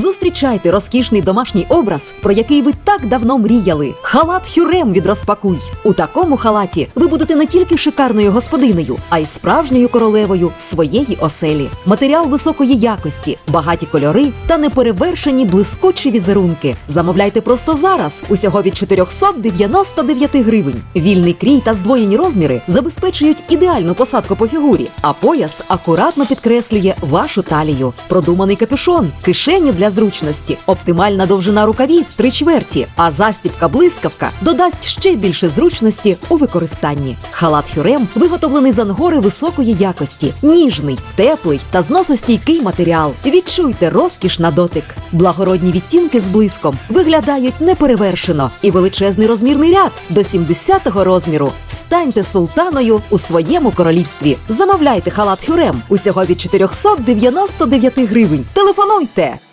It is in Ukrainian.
Зустрічайте розкішний домашній образ, про який ви так давно мріяли. Халат Хюрем від розпакуй. У такому халаті ви будете не тільки шикарною господинею, а й справжньою королевою своєї оселі. Матеріал високої якості, багаті кольори та неперевершені блискучі візерунки. Замовляйте просто зараз, усього від 499 гривень. Вільний крій та здвоєні розміри забезпечують ідеальну посадку по фігурі, а пояс акуратно підкреслює вашу талію. Продуманий капюшон, кишені для зручності, оптимальна довжина рукавів три чверті, а застібка блискавка додасть ще більше зручності у використанні. Халат Хюрем виготовлений з ангори високої якості, ніжний, теплий та зносостійкий матеріал. Відчуйте розкіш на дотик. Благородні відтінки з блиском виглядають неперевершено, і величезний розмірний ряд до 70-го розміру. Станьте султаною у своєму королівстві. Замовляйте халат Хюрем усього від 499 гривень. Телефонуйте!